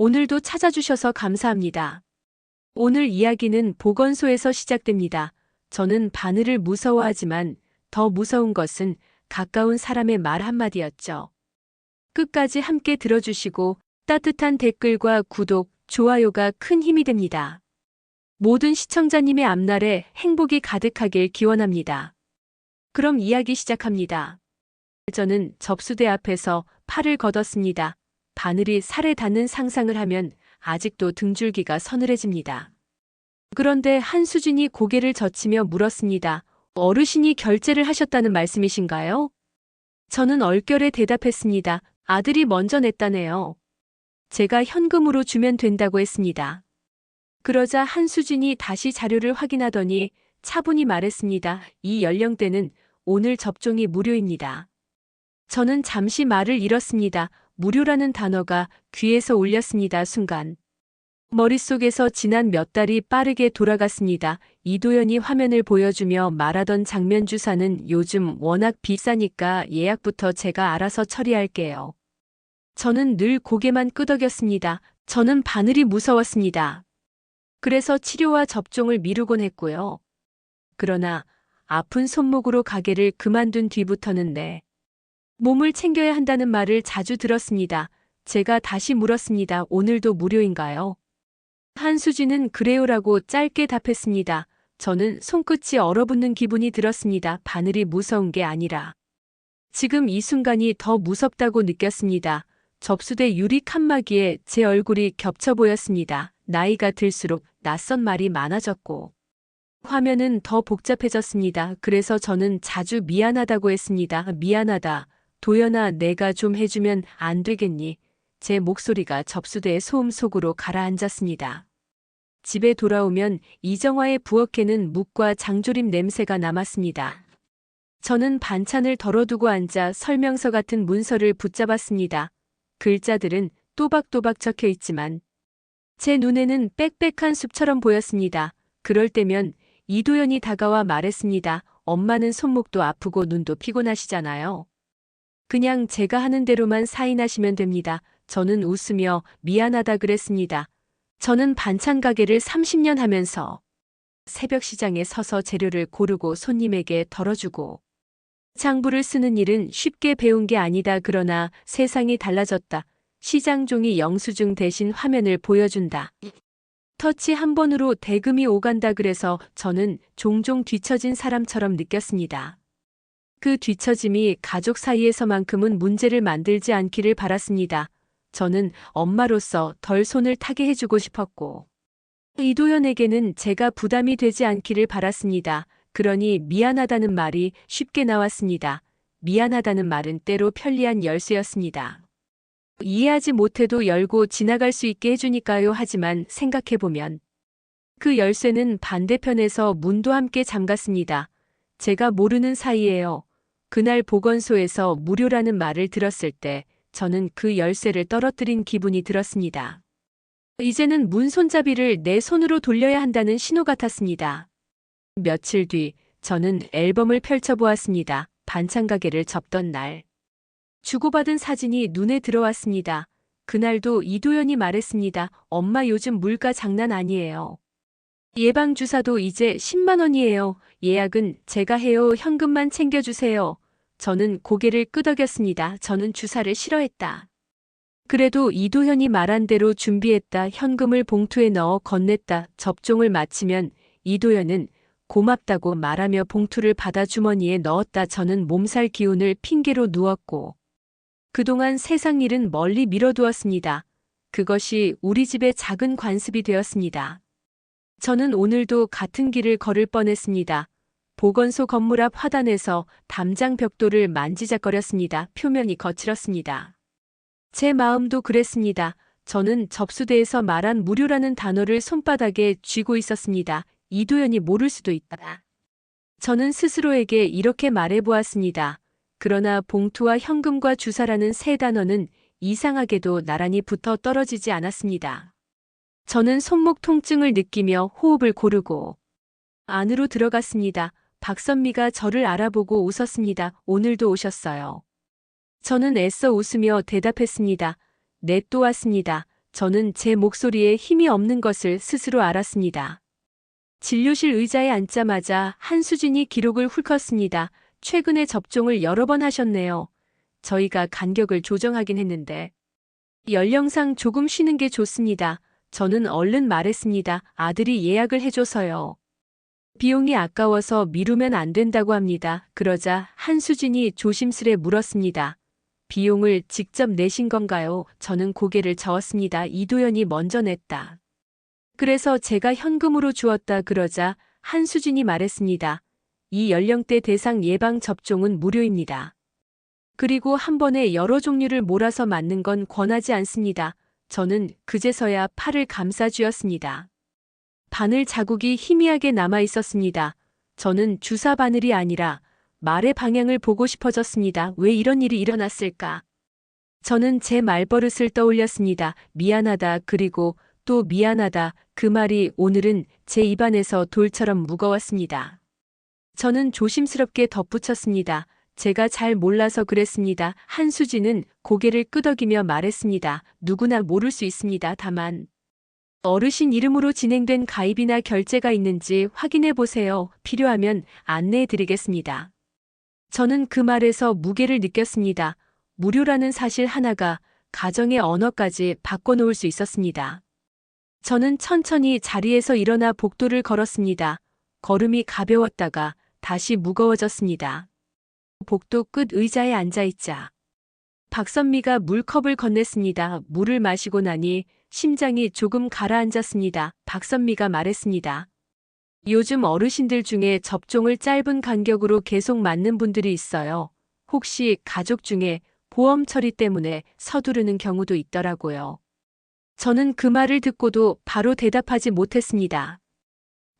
오늘도 찾아주셔서 감사합니다. 오늘 이야기는 보건소에서 시작됩니다. 저는 바늘을 무서워하지만 더 무서운 것은 가까운 사람의 말 한마디였죠. 끝까지 함께 들어주시고 따뜻한 댓글과 구독, 좋아요가 큰 힘이 됩니다. 모든 시청자님의 앞날에 행복이 가득하길 기원합니다. 그럼 이야기 시작합니다. 저는 접수대 앞에서 팔을 걷었습니다. 바늘이 살에 닿는 상상을 하면 아직도 등줄기가 서늘해집니다. 그런데 한수진이 고개를 젖히며 물었습니다. 어르신이 결제를 하셨다는 말씀이신가요? 저는 얼결에 대답했습니다. 아들이 먼저 냈다네요. 제가 현금으로 주면 된다고 했습니다. 그러자 한수진이 다시 자료를 확인하더니 차분히 말했습니다. 이 연령대는 오늘 접종이 무료입니다. 저는 잠시 말을 잃었습니다. 무료라는 단어가 귀에서 울렸습니다. 순간. 머릿속에서 지난 몇 달이 빠르게 돌아갔습니다. 이도연이 화면을 보여주며 말하던 장면 주사는 요즘 워낙 비싸니까 예약부터 제가 알아서 처리할게요. 저는 늘 고개만 끄덕였습니다. 저는 바늘이 무서웠습니다. 그래서 치료와 접종을 미루곤 했고요. 그러나 아픈 손목으로 가게를 그만둔 뒤부터는 네. 몸을 챙겨야 한다는 말을 자주 들었습니다. 제가 다시 물었습니다. 오늘도 무료인가요? 한수진은 그래요라고 짧게 답했습니다. 저는 손끝이 얼어붙는 기분이 들었습니다. 바늘이 무서운 게 아니라. 지금 이 순간이 더 무섭다고 느꼈습니다. 접수대 유리 칸막이에 제 얼굴이 겹쳐 보였습니다. 나이가 들수록 낯선 말이 많아졌고. 화면은 더 복잡해졌습니다. 그래서 저는 자주 미안하다고 했습니다. 미안하다. 도연아, 내가 좀 해주면 안 되겠니? 제 목소리가 접수대의 소음 속으로 가라앉았습니다. 집에 돌아오면 이정화의 부엌에는 묵과 장조림 냄새가 남았습니다. 저는 반찬을 덜어두고 앉아 설명서 같은 문서를 붙잡았습니다. 글자들은 또박또박 적혀 있지만 제 눈에는 빽빽한 숲처럼 보였습니다. 그럴 때면 이도연이 다가와 말했습니다. 엄마는 손목도 아프고 눈도 피곤하시잖아요. 그냥 제가 하는 대로만 사인하시면 됩니다. 저는 웃으며 미안하다 그랬습니다. 저는 반찬 가게를 30년 하면서 새벽 시장에 서서 재료를 고르고 손님에게 덜어주고 장부를 쓰는 일은 쉽게 배운 게 아니다. 그러나 세상이 달라졌다. 시장 종이 영수증 대신 화면을 보여준다. 터치 한 번으로 대금이 오간다 그래서 저는 종종 뒤처진 사람처럼 느꼈습니다. 그 뒤처짐이 가족 사이에서만큼은 문제를 만들지 않기를 바랐습니다. 저는 엄마로서 덜 손을 타게 해주고 싶었고, 이도연에게는 제가 부담이 되지 않기를 바랐습니다. 그러니 미안하다는 말이 쉽게 나왔습니다. 미안하다는 말은 때로 편리한 열쇠였습니다. 이해하지 못해도 열고 지나갈 수 있게 해주니까요. 하지만 생각해보면 그 열쇠는 반대편에서 문도 함께 잠갔습니다. 제가 모르는 사이에요. 그날 보건소에서 무료라는 말을 들었을 때 저는 그 열쇠를 떨어뜨린 기분이 들었습니다. 이제는 문 손잡이를 내 손으로 돌려야 한다는 신호 같았습니다. 며칠 뒤 저는 앨범을 펼쳐보았습니다. 반찬 가게를 접던 날. 주고받은 사진이 눈에 들어왔습니다. 그날도 이도연이 말했습니다. 엄마 요즘 물가 장난 아니에요. 예방주사도 이제 10만 원이에요. 예약은 제가 해요. 현금만 챙겨주세요. 저는 고개를 끄덕였습니다. 저는 주사를 싫어했다. 그래도 이도현이 말한 대로 준비했다. 현금을 봉투에 넣어 건넸다. 접종을 마치면 이도현은 고맙다고 말하며 봉투를 받아 주머니에 넣었다. 저는 몸살 기운을 핑계로 누웠고 그동안 세상 일은 멀리 미뤄두었습니다. 그것이 우리 집의 작은 관습이 되었습니다. 저는 오늘도 같은 길을 걸을 뻔했습니다. 보건소 건물 앞 화단에서 담장 벽돌을 만지작거렸습니다. 표면이 거칠었습니다. 제 마음도 그랬습니다. 저는 접수대에서 말한 무료라는 단어를 손바닥에 쥐고 있었습니다. 이도연이 모를 수도 있다. 저는 스스로에게 이렇게 말해보았습니다. 그러나 봉투와 현금과 주사라는 세 단어는 이상하게도 나란히 붙어 떨어지지 않았습니다. 저는 손목 통증을 느끼며 호흡을 고르고 안으로 들어갔습니다. 박선미가 저를 알아보고 웃었습니다. 오늘도 오셨어요. 저는 애써 웃으며 대답했습니다. 네, 또 왔습니다. 저는 제 목소리에 힘이 없는 것을 스스로 알았습니다. 진료실 의자에 앉자마자 한수진이 기록을 훑었습니다. 최근에 접종을 여러 번 하셨네요. 저희가 간격을 조정하긴 했는데. 연령상 조금 쉬는 게 좋습니다. 저는 얼른 말했습니다. 아들이 예약을 해줘서요. 비용이 아까워서 미루면 안 된다고 합니다. 그러자 한수진이 조심스레 물었습니다. 비용을 직접 내신 건가요? 저는 고개를 저었습니다. 이도연이 먼저 냈다. 그래서 제가 현금으로 주었다 그러자 한수진이 말했습니다. 이 연령대 대상 예방 접종은 무료입니다. 그리고 한 번에 여러 종류를 몰아서 맞는 건 권하지 않습니다. 저는 그제서야 팔을 감싸 쥐었습니다. 바늘 자국이 희미하게 남아 있었습니다. 저는 주사 바늘이 아니라 말의 방향을 보고 싶어졌습니다. 왜 이런 일이 일어났을까? 저는 제 말버릇을 떠올렸습니다. 미안하다 그리고 또 미안하다 그 말이 오늘은 제 입안에서 돌처럼 무거웠습니다. 저는 조심스럽게 덧붙였습니다. 제가 잘 몰라서 그랬습니다. 한수진은 고개를 끄덕이며 말했습니다. 누구나 모를 수 있습니다. 다만 어르신 이름으로 진행된 가입이나 결제가 있는지 확인해 보세요. 필요하면 안내해 드리겠습니다. 저는 그 말에서 무게를 느꼈습니다. 무료라는 사실 하나가 가정의 언어까지 바꿔놓을 수 있었습니다. 저는 천천히 자리에서 일어나 복도를 걸었습니다. 걸음이 가벼웠다가 다시 무거워졌습니다. 복도 끝 의자에 앉아있자. 박선미가 물컵을 건넸습니다. 물을 마시고 나니 심장이 조금 가라앉았습니다. 박선미가 말했습니다. 요즘 어르신들 중에 접종을 짧은 간격으로 계속 맞는 분들이 있어요. 혹시 가족 중에 보험 처리 때문에 서두르는 경우도 있더라고요. 저는 그 말을 듣고도 바로 대답하지 못했습니다.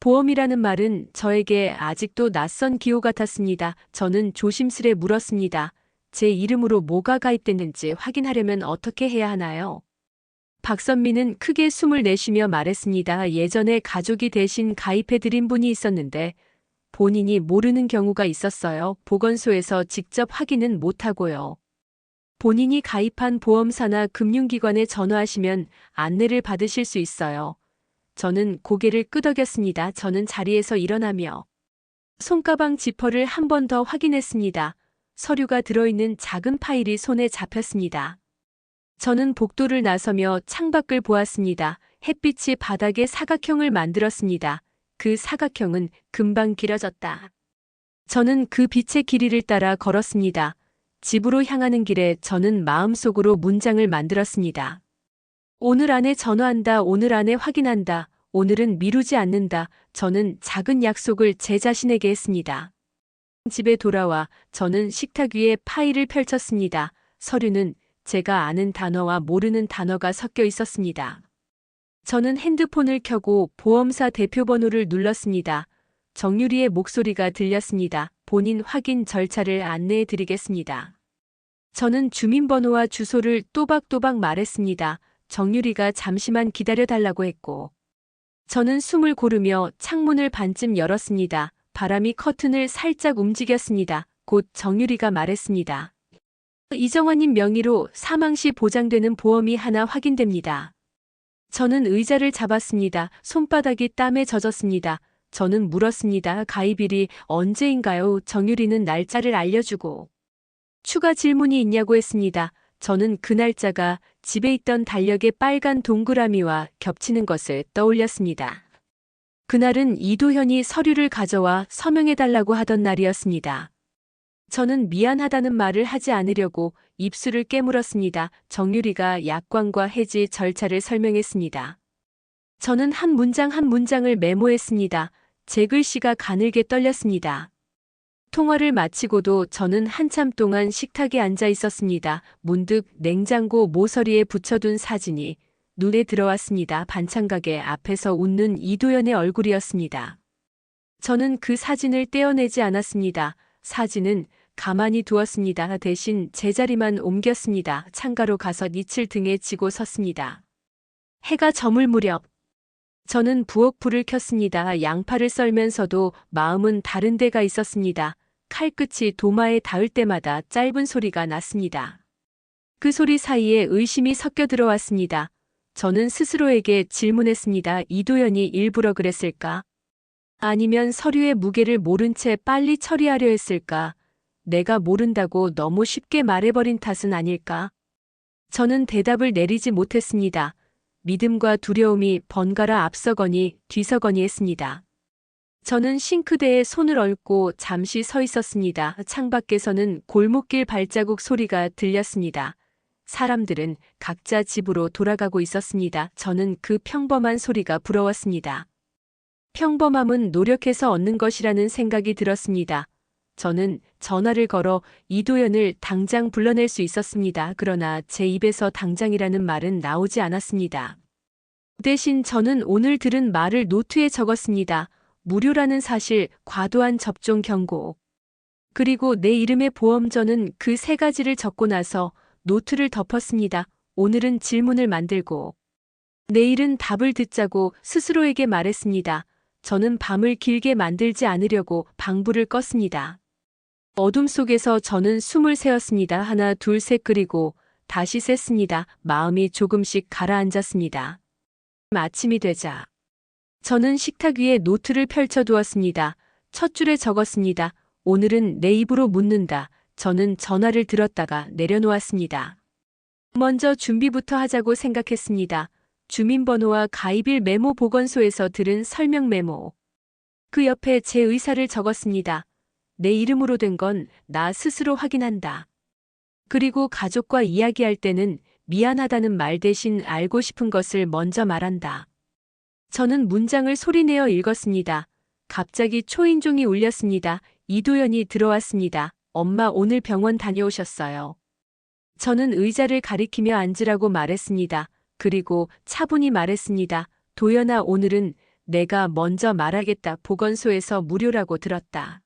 보험이라는 말은 저에게 아직도 낯선 기호 같았습니다. 저는 조심스레 물었습니다. 제 이름으로 뭐가 가입됐는지 확인하려면 어떻게 해야 하나요? 박선미는 크게 숨을 내쉬며 말했습니다. 예전에 가족이 대신 가입해드린 분이 있었는데 본인이 모르는 경우가 있었어요. 보건소에서 직접 확인은 못하고요. 본인이 가입한 보험사나 금융기관에 전화하시면 안내를 받으실 수 있어요. 저는 고개를 끄덕였습니다. 저는 자리에서 일어나며 손가방 지퍼를 한 번 더 확인했습니다. 서류가 들어있는 작은 파일이 손에 잡혔습니다. 저는 복도를 나서며 창밖을 보았습니다. 햇빛이 바닥에 사각형을 만들었습니다. 그 사각형은 금방 길어졌다. 저는 그 빛의 길이를 따라 걸었습니다. 집으로 향하는 길에 저는 마음속으로 문장을 만들었습니다. 오늘 안에 전화한다, 오늘 안에 확인한다, 오늘은 미루지 않는다. 저는 작은 약속을 제 자신에게 했습니다. 집에 돌아와 저는 식탁 위에 파일을 펼쳤습니다. 서류는 제가 아는 단어와 모르는 단어가 섞여 있었습니다. 저는 핸드폰을 켜고 보험사 대표 번호를 눌렀습니다. 정유리의 목소리가 들렸습니다. 본인 확인 절차를 안내해 드리겠습니다. 저는 주민번호와 주소를 또박또박 말했습니다. 정유리가 잠시만 기다려 달라고 했고. 저는 숨을 고르며 창문을 반쯤 열었습니다. 바람이 커튼을 살짝 움직였습니다. 곧 정유리가 말했습니다. 이정환님 명의로 사망 시 보장되는 보험이 하나 확인됩니다. 저는 의자를 잡았습니다. 손바닥이 땀에 젖었습니다. 저는 물었습니다. 가입일이 언제인가요? 정유리는 날짜를 알려주고. 추가 질문이 있냐고 했습니다. 저는 그 날짜가 집에 있던 달력의 빨간 동그라미와 겹치는 것을 떠올렸습니다. 그날은 이도현이 서류를 가져와 서명해달라고 하던 날이었습니다. 저는 미안하다는 말을 하지 않으려고 입술을 깨물었습니다. 정유리가 약관과 해지 절차를 설명했습니다. 저는 한 문장 한 문장을 메모했습니다. 제 글씨가 가늘게 떨렸습니다. 통화를 마치고도 저는 한참 동안 식탁에 앉아 있었습니다. 문득 냉장고 모서리에 붙여둔 사진이 눈에 들어왔습니다. 반찬가게 앞에서 웃는 이도연의 얼굴이었습니다. 저는 그 사진을 떼어내지 않았습니다. 사진은 가만히 두었습니다. 대신 제자리만 옮겼습니다. 창가로 가서 닛을 등에 지고 섰습니다. 해가 저물 무렵 저는 부엌 불을 켰습니다. 양파를 썰면서도 마음은 다른 데가 있었습니다. 칼끝이 도마에 닿을 때마다 짧은 소리가 났습니다. 그 소리 사이에 의심이 섞여 들어왔습니다. 저는 스스로에게 질문했습니다. 이도연이 일부러 그랬을까? 아니면 서류의 무게를 모른 채 빨리 처리하려 했을까? 내가 모른다고 너무 쉽게 말해버린 탓은 아닐까? 저는 대답을 내리지 못했습니다. 믿음과 두려움이 번갈아 앞서거니 뒤서거니 했습니다. 저는 싱크대에 손을 얹고 잠시 서 있었습니다. 창밖에서는 골목길 발자국 소리가 들렸습니다. 사람들은 각자 집으로 돌아가고 있었습니다. 저는 그 평범한 소리가 부러웠습니다. 평범함은 노력해서 얻는 것이라는 생각이 들었습니다. 저는 전화를 걸어 이도연을 당장 불러낼 수 있었습니다. 그러나 제 입에서 당장이라는 말은 나오지 않았습니다. 대신 저는 오늘 들은 말을 노트에 적었습니다. 무료라는 사실, 과도한 접종 경고. 그리고 내 이름의 보험전은 그 세 가지를 적고 나서 노트를 덮었습니다. 오늘은 질문을 만들고 내일은 답을 듣자고 스스로에게 말했습니다. 저는 밤을 길게 만들지 않으려고 방불을 껐습니다. 어둠 속에서 저는 숨을 세었습니다. 하나, 둘, 셋 그리고 다시 셌습니다. 마음이 조금씩 가라앉았습니다. 아침이 되자 저는 식탁 위에 노트를 펼쳐두었습니다. 첫 줄에 적었습니다. 오늘은 내 입으로 묻는다. 저는 전화를 들었다가 내려놓았습니다. 먼저 준비부터 하자고 생각했습니다. 주민번호와 가입일 메모 보건소에서 들은 설명 메모. 그 옆에 제 의사를 적었습니다. 내 이름으로 된 건 나 스스로 확인한다. 그리고 가족과 이야기할 때는 미안하다는 말 대신 알고 싶은 것을 먼저 말한다. 저는 문장을 소리내어 읽었습니다. 갑자기 초인종이 울렸습니다. 이도연이 들어왔습니다. 엄마 오늘 병원 다녀오셨어요. 저는 의자를 가리키며 앉으라고 말했습니다. 그리고 차분히 말했습니다. 도연아 오늘은 내가 먼저 말하겠다. 보건소에서 무료라고 들었다.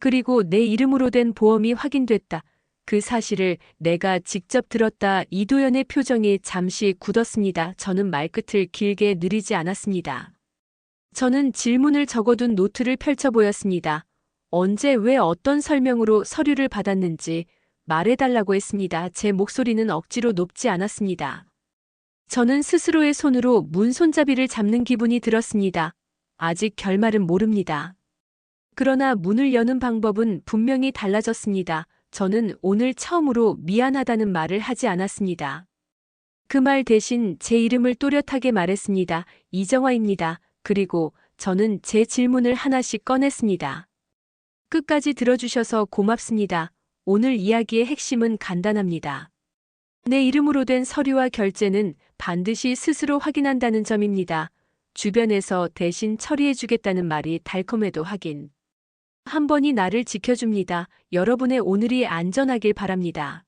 그리고 내 이름으로 된 보험이 확인됐다. 그 사실을 내가 직접 들었다. 이도연의 표정이 잠시 굳었습니다. 저는 말끝을 길게 느리지 않았습니다. 저는 질문을 적어둔 노트를 펼쳐 보였습니다. 언제 왜 어떤 설명으로 서류를 받았는지 말해달라고 했습니다. 제 목소리는 억지로 높지 않았습니다. 저는 스스로의 손으로 문 손잡이를 잡는 기분이 들었습니다. 아직 결말은 모릅니다. 그러나 문을 여는 방법은 분명히 달라졌습니다. 저는 오늘 처음으로 미안하다는 말을 하지 않았습니다. 그 말 대신 제 이름을 또렷하게 말했습니다. 이정화입니다. 그리고 저는 제 질문을 하나씩 꺼냈습니다. 끝까지 들어주셔서 고맙습니다. 오늘 이야기의 핵심은 간단합니다. 내 이름으로 된 서류와 결제는 반드시 스스로 확인한다는 점입니다. 주변에서 대신 처리해주겠다는 말이 달콤해도 확인. 한 번이 나를 지켜줍니다. 여러분의 오늘이 안전하길 바랍니다.